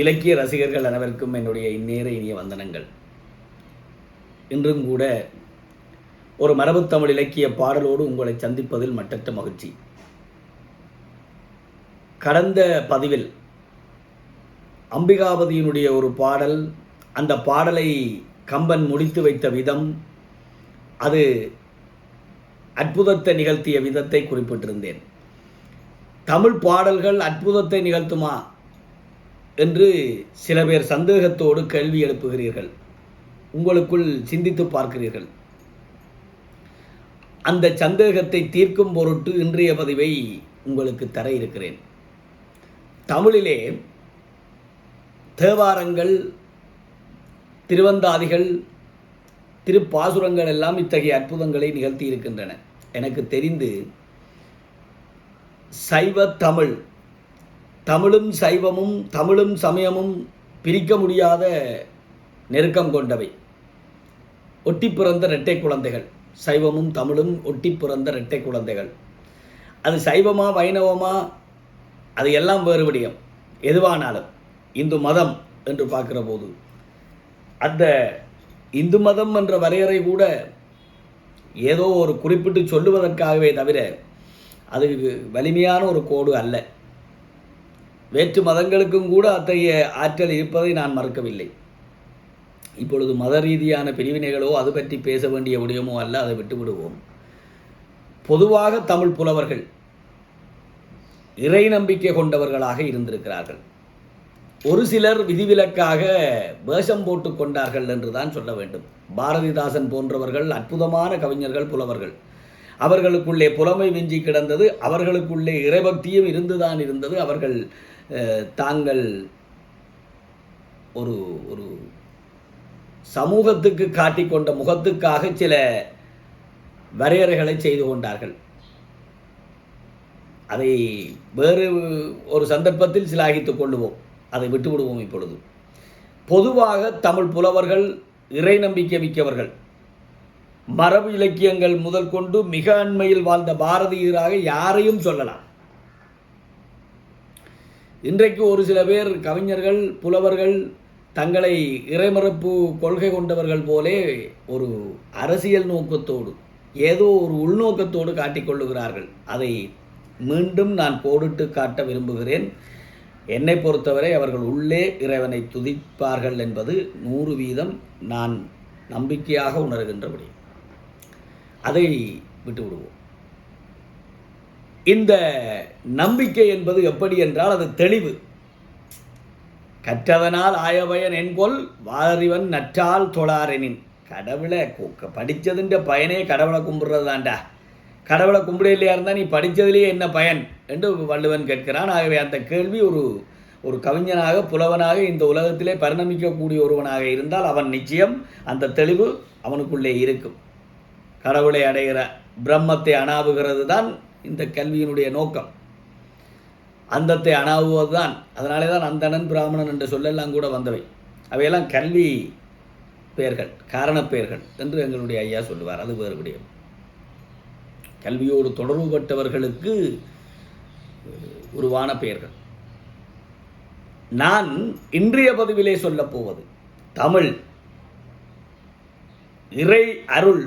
இலக்கிய ரசிகர்கள் அனைவருக்கும் என்னுடைய இந்நேர இனிய வந்தனங்கள். இன்றும் கூட ஒரு மரபுத்தமிழ் இலக்கிய பாடலோடு உங்களை சந்திப்பதில் மட்டற்ற மகிழ்ச்சி. கடந்த பதிவில் அம்பிகாபதியினுடைய ஒரு பாடல் அந்த பாடலை கம்பன் முடித்து வைத்த விதம் அது அற்புதத்தை நிகழ்த்திய விதத்தை குறிப்பிட்டிருந்தேன். தமிழ் பாடல்கள் அற்புதத்தை நிகழ்த்துமா? என்று சில பேர் சந்தேகத்தோடு கேள்வி எழுப்புகிறீர்கள். உங்களுக்குள் சிந்தித்து பார்க்கிறீர்கள். அந்த சந்தேகத்தை தீர்க்கும் பொருட்டு இன்றைய பதிவை உங்களுக்கு தர இருக்கிறேன். தமிழிலே தேவாரங்கள் திருவந்தாதிகள் திருப்பாசுரங்கள் எல்லாம் இத்தகைய அற்புதங்களை நிகழ்த்தி இருக்கின்றன. எனக்கு தெரிந்து சைவ தமிழ் தமிழும் சைவமும் தமிழும் சமயமும் பிரிக்க முடியாத நெருக்கம் கொண்டவை. ஒட்டி பிறந்த இரட்டை குழந்தைகள். சைவமும் தமிழும் ஒட்டி பிறந்த இரட்டை குழந்தைகள். அது சைவமா வைணவமா அது எல்லாம் வேறு விடயம். எதுவானாலும் இந்து மதம் என்று பார்க்குற போது அந்த இந்து மதம் என்ற வரையறை கூட ஏதோ ஒரு குறிப்பிட்டு சொல்லுவதற்காகவே தவிர அது வலிமையான ஒரு கோடு அல்ல. வேற்று மதங்களுக்கும் கூட அத்தகைய ஆற்றல் இருப்பதை நான் மறக்கவில்லை. இப்பொழுது மத ரீதியான பிரிவினைகளோ அது பற்றி பேச வேண்டிய விடயமோ அல்ல அதை விட்டுவிடுவோம். பொதுவாக தமிழ் புலவர்கள் இறை நம்பிக்கை கொண்டவர்களாக இருந்திருக்கிறார்கள். ஒரு சிலர் விதிவிலக்காக வேஷம் போட்டு கொண்டார்கள் என்று தான் சொல்ல வேண்டும். பாரதிதாசன் போன்றவர்கள் அற்புதமான கவிஞர்கள் புலவர்கள். அவர்களுக்குள்ளே புலமை விஞ்சி கிடந்தது அவர்களுக்குள்ளே இறைபக்தியும் இருந்துதான் இருந்தது. அவர்கள் தாங்கள் ஒரு ஒரு சமூகத்துக்கு காட்டிக்கொண்ட முகத்துக்காக சில வரையறைகளை செய்து கொண்டார்கள். அதை வேறு ஒரு சந்தர்ப்பத்தில் சிலாகித்துக் கொள்ளுவோம். அதை விட்டுவிடுவோம் இப்பொழுது. பொதுவாக தமிழ் புலவர்கள் இறை நம்பிக்கை மிக்கவர்கள். மரபு இலக்கியங்கள் முதல் கொண்டு மிக அண்மையில் வாழ்ந்த பாரதியராக யாரையும் சொல்லலாம். இன்றைக்கு ஒரு சில பேர் கவிஞர்கள் புலவர்கள் தங்களை இறைமறுப்பு கொள்கை கொண்டவர்கள் போலே ஒரு அரசியல் நோக்கத்தோடு ஏதோ ஒரு உள்நோக்கத்தோடு காட்டிக்கொள்ளுகிறார்கள். அதை மீண்டும் நான் போடிட்டு காட்ட விரும்புகிறேன். என்னை பொறுத்தவரை அவர்கள் உள்ளே இறைவனை துதிப்பார்கள் என்பது நூறு வீதம் நான் நம்பிக்கையாக உணர்கின்றபடி. அதை விட்டு விடுவோம். இந்த நம்பிக்கை என்பது எப்படி என்றால் அது தெளிவு. கற்றவனால் ஆயவயன் என்கொல் வாரிவன் நற்றால் தொழாரெனின். கடவுளை படித்ததுன்ற படிச்சதுன்ற பயனே கடவுளை கும்பிடுறது தான்டா கடவுளை கும்பிட இல்லையா இருந்தால் நீ படித்ததுலேயே என்ன பயன்? என்று வள்ளுவன் கேட்கிறான். ஆகவே அந்த கேள்வி ஒரு ஒரு கவிஞனாக புலவனாக இந்த உலகத்திலே பரிணமிக்கக்கூடிய ஒருவனாக இருந்தால் அவன் நிச்சயம் அந்த தெளிவு அவனுக்குள்ளே இருக்கும். கடவுளை அடைகிற பிரம்மத்தை அணாவுகிறது தான் இந்த கல்வியினுடைய நோக்கம். அந்தத்தை அணாவுவது தான் அதனாலே தான் அந்தணன் பிராமணன் என்ற சொல்லெல்லாம் கூட வந்தவை. அவையெல்லாம் கல்வி பெயர்கள் காரணப்பெயர்கள் என்று எங்களுடைய ஐயா சொல்லுவார். அது வேறுபடிய கல்வியோடு தொடர்புபட்டவர்களுக்கு உருவான பெயர்கள். நான் இன்றைய பதிவிலே சொல்லப் போவது தமிழ். இறை அருள்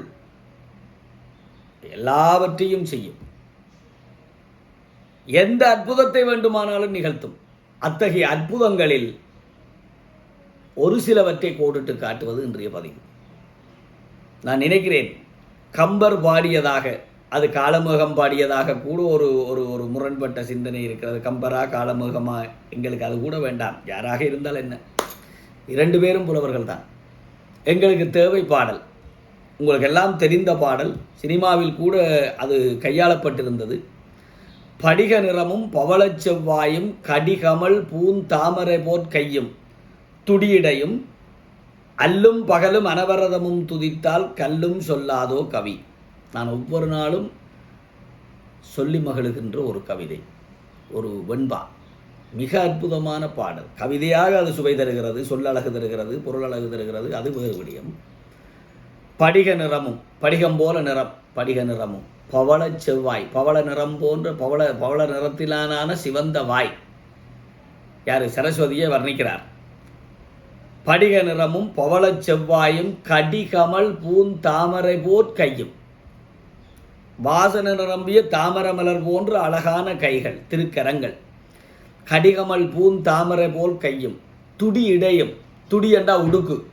எல்லாவற்றையும் செய்யும். எந்த அற்புதத்தை வேண்டுமானாலும் நிகழ்த்தும். அத்தகைய அற்புதங்களில் ஒரு சிலவற்றை கோடிட்டு காட்டுவது இன்றைய பதிவு. நான் நினைக்கிறேன் கம்பர் பாடியதாக அது காலமேகம் பாடியதாக கூட ஒரு ஒரு ஒரு முரண்பட்ட சிந்தனை இருக்கிறது. கம்பரா காலமேகமா எங்களுக்கு அது கூட வேண்டாம். யாராக இருந்தால் என்ன? இரண்டு பேரும் புலவர்கள் தான் எங்களுக்கு தேவை பாடல். உங்களுக்கு எல்லாம் தெரிந்த பாடல் சினிமாவில் கூட அது கையாளப்பட்டிருந்தது. படிக நிறமும் பவளச்செவ்வாயும் கடிகமல் பூந்தாமரை போற் கையும் துடியிடையும் அல்லும் பகலும் அனவரதமும் துதித்தால் கல்லும் சொல்லாதோ கவி. நான் ஒவ்வொரு நாளும் சொல்லி மகிழ்கின்ற ஒரு கவிதை ஒரு வெண்பா. மிக அற்புதமான பாடல். கவிதையாக அது சுவை தருகிறது சொல்லழகு தருகிறது பொருளழகு தருகிறது அது வேறு விடியம். படிக நிறமும் படிகம் போல நிறம் படிக நிறமும். பவளச் செவ்வாய் பவள நிறம் போன்ற பவள பவள நிறத்திலான சிவந்த வாய். யார்? சரஸ்வதியை வர்ணிக்கிறார். படிக நிறமும் பவளச் செவ்வாயும் கடிகமல் பூந்தாமரை போற் கையும். வாசன நிரம்பிய தாமரை மலர் போன்ற அழகான கைகள் திருக்கரங்கள். கடிகமல் பூந்தாமரை போல் கையும். துடி இடையும். துடி என்றா உடுக்கு.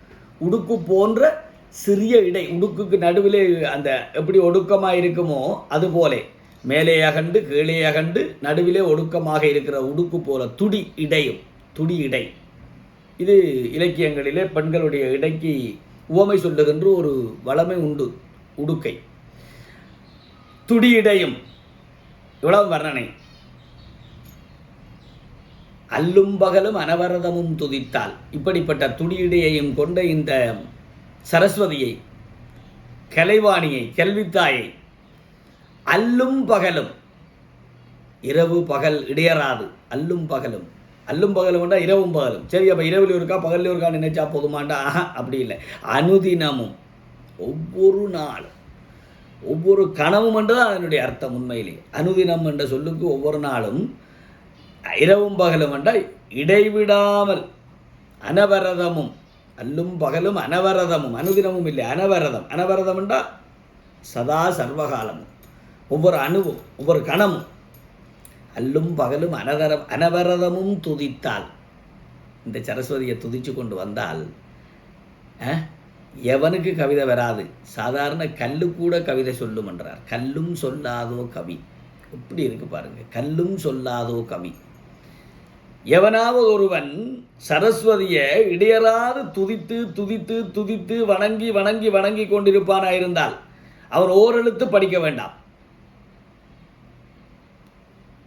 உடுக்கு போன்ற சிறிய இடை உடுக்குக்கு நடுவிலே அந்த எப்படி ஒடுக்கமாக இருக்குமோ அது போலே மேலே அகண்டு கீழே அகண்டு நடுவிலே ஒடுக்கமாக இருக்கிற உடுக்கு போல துடி இடையும் துடி இடை. இது இலக்கியங்களிலே பெண்களுடைய இடைக்கு உவமை சொல்லுகின்ற ஒரு வளமை உண்டு உடுக்கை. துடி இடையும் இவ்வளவு வர்ணனை. அல்லும் பகலும் அனவரதமும் துதித்தால் இப்படிப்பட்ட துடியிடையையும் கொண்ட இந்த சரஸ்வதியை கலைவாணியை கல்வித்தாயை அல்லும் பகலும். இரவு பகல் இடையறாது அல்லும் பகலும். அல்லும் பகலும் இரவும் பகலும். சரி அப்போ இரவில் இருக்கா பகலில் இருக்கா நினைச்சா போதுமாண்டா? அப்படி இல்லை. அனுதினமும் ஒவ்வொரு நாளும் ஒவ்வொரு கனவும் என்றுதான் அதனுடைய அர்த்தம் உண்மையிலே. அனுதினம் என்ற சொல்லுக்கு ஒவ்வொரு நாளும் இரவும் பகலும் என்றால் இடைவிடாமல் அனவரதமும் அல்லும் பகலும் அனவரதமும் அனுதினமும் இல்லை அனவரதம் அனவரதம் என்றால் சதா சர்வகாலமும் ஒவ்வொரு அணுவும் ஒவ்வொரு கணமும் அல்லும் பகலும் அனதரம் அனவரதமும் துதித்தால் இந்த சரஸ்வதியை துதிச்சு கொண்டு வந்தால் எவனுக்கு கவிதை வராது சாதாரண கல்லு கூட கவிதை சொல்லும் என்றார் கல்லும் சொல்லாதோ கவி எப்படி இருக்கு பாருங்க கல்லும் சொல்லாதோ கவி எவனாவது ஒருவன் சரஸ்வதியை இடையராது துதித்து துதித்து துதித்து வணங்கி வணங்கி வணங்கி கொண்டிருப்பானாயிருந்தால் அவன் ஓரெழுத்து படிக்க வேண்டாம்.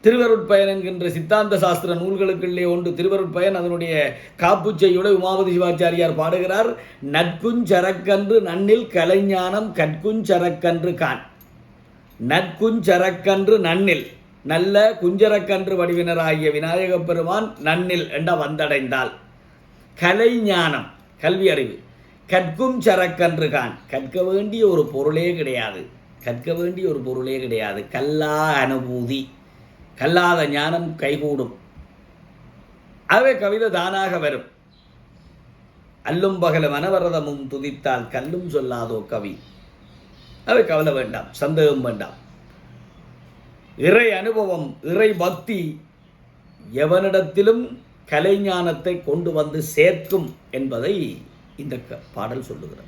திருவருட்பயன் என்கின்ற சித்தாந்த சாஸ்திர நூல்களுக்குள்ளே ஒன்று திருவருட்பயன் அதனுடைய காப்புச்செய்யோட உமாபதி சிவாச்சாரியார் பாடுகிறார் நட்குஞ்சரக்கன்று நன்னில் கலைஞானம் கற்குஞ்சரக்கன்று கான். நட்குஞ்சரக்கன்று நன்னில் நல்ல குஞ்சரக்கன்று வடிவினராகிய விநாயகப் பெருமான் நன்னில் என்ற வந்தடைந்தால் கலை ஞானம் கல்வி அறிவு. கற்கும் சரக்கன்று கான் கற்க வேண்டிய ஒரு பொருளே கிடையாது. கற்க வேண்டிய ஒரு பொருளே கிடையாது. கல்லா அனுபூதி. கல்லாத ஞானம் கைகூடும். ஆகவே கவிதை தானாக வரும். அல்லும் பகல மனவரதமும் துதித்தால் கல்லும் சொல்லாதோ கவி. அவை கவலை வேண்டாம் சந்தேகம் வேண்டாம். இறை அனுபவம் இறை பக்தி எவனிடத்திலும் கலைஞானத்தை கொண்டு வந்து சேர்க்கும் என்பதை இந்த க- பாடல் சொல்லுகிறது.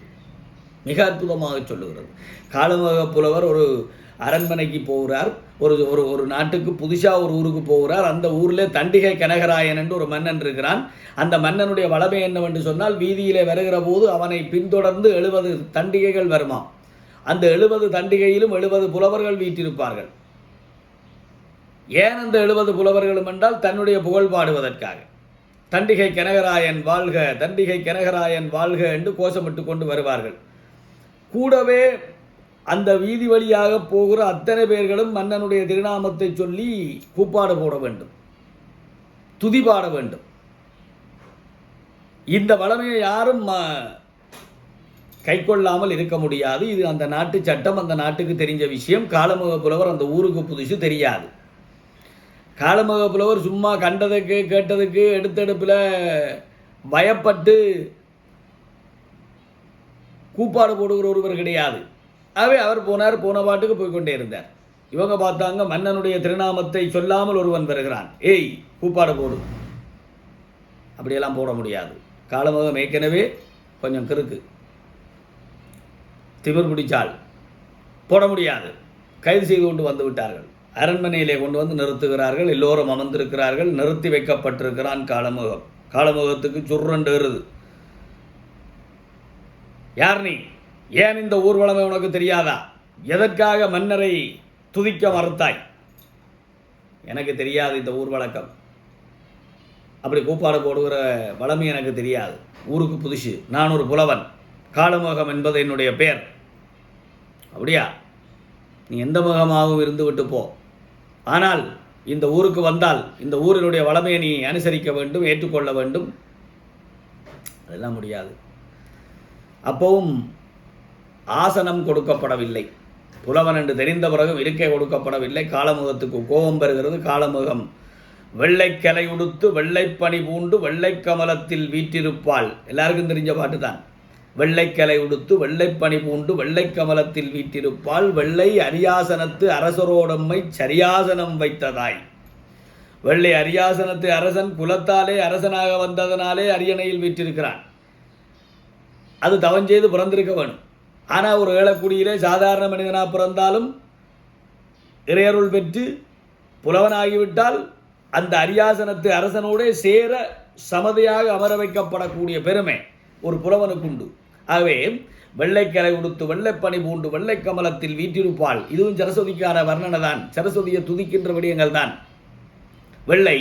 மிக அற்புதமாக சொல்லுகிறது. காலமாக புலவர் ஒரு அரண்மனைக்கு போகிறார். ஒரு ஒரு ஒரு நாட்டுக்கு புதுசாக ஒரு ஊருக்கு போகிறார். அந்த ஊரில் தண்டிகை கனகராயன் என்று ஒரு மன்னன் இருக்கிறான். அந்த மன்னனுடைய வளமை என்னவென்று சொன்னால் வீதியிலே வருகிற போது அவனை பின்தொடர்ந்து எழுபது தண்டிகைகள் வருமாம். அந்த எழுபது தண்டிகையிலும் எழுபது புலவர்கள் வீட்டிருப்பார்கள் ஏன் அந்த எழுபது புலவர்களும் என்றால் தன்னுடைய புகழ் பாடுவதற்காக. தண்டிகை கனகராயன் வாழ்க தண்டிகை கனகராயன் வாழ்க என்று கோஷமிட்டு கொண்டு வருவார்கள். கூடவே அந்த வீதி வழியாக போகிற அத்தனை பேர்களும் மன்னனுடைய திருநாமத்தை சொல்லி கூப்பாடு போட வேண்டும். துதி பாட வேண்டும். இந்த வளமையை யாரும் கை கொள்ளாமல் இருக்க முடியாது. இது அந்த நாட்டு சட்டம் அந்த நாட்டுக்கு தெரிஞ்ச விஷயம். காலமுக புலவர் அந்த ஊருக்கு புதுசு தெரியாது. காலமக புலவர் சும்மா கண்டதுக்கு கேட்டதுக்கு எடுத்தெடுப்பில் பயப்பட்டு கூப்பாடு போடுகிற ஒருவர் கிடையாது. ஆகவே அவர் போனார் போன பாட்டுக்கு போய்கொண்டே இருந்தார். இவங்க பார்த்தாங்க மன்னனுடைய திருநாமத்தை சொல்லாமல் ஒருவன் வருகிறான். ஏய் கூப்பாடு போடு. அப்படியெல்லாம் போட முடியாது. காலமுகம் ஏற்கனவே கொஞ்சம் கிறுக்கு. திமிர் பிடிச்சால் போட முடியாது. கைது செய்து கொண்டு வந்து விட்டார்கள். அரண்மனையிலே கொண்டு வந்து நிறுத்துகிறார்கள். எல்லோரும் அமர்ந்திருக்கிறார்கள். நிறுத்தி வைக்கப்பட்டிருக்கிறான் காலமுகம். காலமுகத்துக்கு சுருண்டு வருது. யார் நீ? ஏன் இந்த ஊர்வலமே உனக்கு தெரியாதா? எதற்காக மன்னரை துதிக்க மறுத்தாய்? எனக்கு தெரியாது இந்த ஊர் வழக்கம் அப்படி கூப்பாடு போடுகிற வளமை எனக்கு தெரியாது. ஊருக்கு புதுசு. நான் ஒரு புலவன். காலமுகம் என்பது என்னுடைய பெயர் அப்படியா? நீ எந்த முகமாகவும் இருந்து விட்டு போ. ஆனால் இந்த ஊருக்கு வந்தால் இந்த ஊரினுடைய வளமையை நீ அனுசரிக்க வேண்டும் ஏற்றுக்கொள்ள வேண்டும். அதெல்லாம் முடியாது. அப்பவும் ஆசனம் கொடுக்கப்படவில்லை. புலவன் என்று தெரிந்த பிறகும் இருக்கை கொடுக்கப்படவில்லை. காலமுகத்துக்கு கோபம் பெறுகிறது. காலமுகம் வெள்ளைக்கலை உடுத்து வெள்ளைப்பனி பூண்டு வெள்ளைக்கமலத்தில் வீற்றிருப்பாள். எல்லாருக்கும் தெரிஞ்ச பாட்டு தான் வெள்ளைக்கலை உடுத்து வெள்ளைப்பனி பூண்டு வெள்ளை கமலத்தில் வீட்டிருப்பாள். வெள்ளை அரியாசனத்து அரசரோடம்மை சரியாசனம் வைத்ததாய். வெள்ளை அரியாசனத்து அரசன் குலத்தாலே அரசனாக வந்ததனாலே அரியணையில் வீற்றிருக்கிறான் அது தவஞ்செய்து பிறந்திருக்க வேணும். ஆனால் ஒரு ஏழக்குடியிலே சாதாரண மனிதனாக பிறந்தாலும் இறையருள் பெற்று புலவனாகிவிட்டால் அந்த அரியாசனத்து அரசனோடே சேர சமதையாக அமர வைக்கப்படக்கூடிய பெருமை ஒரு புலவனுக்குண்டு. ஆகவே வெள்ளைக்கரை உடுத்து வெள்ளைப்பனி பூண்டு வெள்ளை கமலத்தில் வீற்றிருப்பாள். இதுவும் சரஸ்வதிக்கான வர்ணனை தான் சரஸ்வதியை துதிக்கின்ற விடயங்கள் தான் வெள்ளை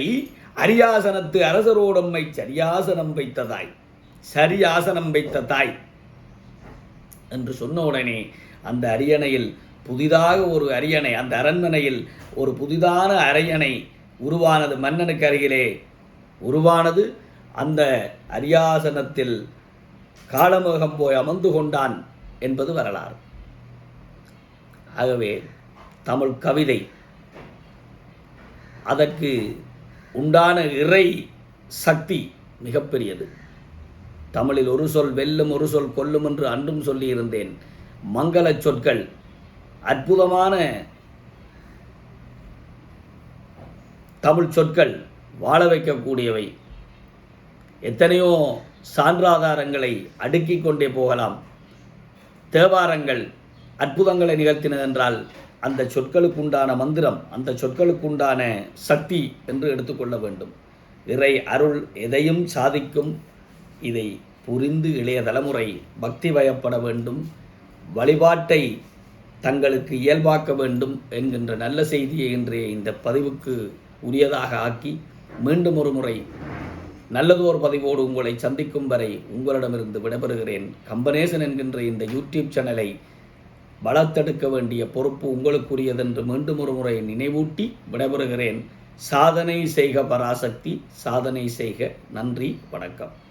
அரியாசனத்து அரசரோடம்மை சரியாசனம் வைத்ததாய். சரியாசனம் வைத்த தாய். என்று சொன்ன உடனே அந்த அரியணையில் புதிதாக ஒரு அரியணை அந்த அரண்மனையில் ஒரு புதிதான அரியணை உருவானது மன்னனுக்கு அருகிலே உருவானது. அந்த அரியாசனத்தில் காலமேகம் போய் அமர்ந்து கொண்டான் என்பது வரலாறு. ஆகவே தமிழ் கவிதை அதற்கு உண்டான இறை சக்தி மிகப்பெரியது. தமிழில் ஒரு சொல் வெல்லும் ஒரு சொல் கொல்லும் என்று அன்றும் சொல்லியிருந்தேன். மங்களச் சொற்கள் அற்புதமான தமிழ் சொற்கள் வாழ வைக்கக்கூடியவை. எத்தனையோ சான்றாதாரங்களை அடுக்கிக் கொண்டே போகலாம். தேவாரங்கள் அற்புதங்களை நிகழ்த்தினது என்றால் அந்த சொற்களுக்குண்டான மந்திரம் அந்த சொற்களுக்குண்டான சக்தி என்று எடுத்துக்கொள்ள வேண்டும். இறை அருள் எதையும் சாதிக்கும் இதை புரிந்து இளைய தலைமுறை பக்தி வயப்பட வேண்டும் வழிபாட்டை தங்களுக்கு இயல்பாக்க வேண்டும் என்கின்ற நல்ல செய்தியை இன்றைய இந்த பதிவுக்கு உரியதாக ஆக்கி மீண்டும் ஒரு முறை நல்லதோர் பதிவோடு உங்களை சந்திக்கும் வரை உங்களிடமிருந்து விடைபெறுகிறேன். கம்பனேசன் என்கின்ற இந்த யூடியூப் சேனலை வளர்த்தெடுக்க வேண்டிய பொறுப்பு உங்களுக்குரியதென்று மீண்டும் ஒரு முறை நினைவூட்டி விடைபெறுகிறேன். சாதனை செய்க பராசக்தி சாதனை செய்க நன்றி வணக்கம்.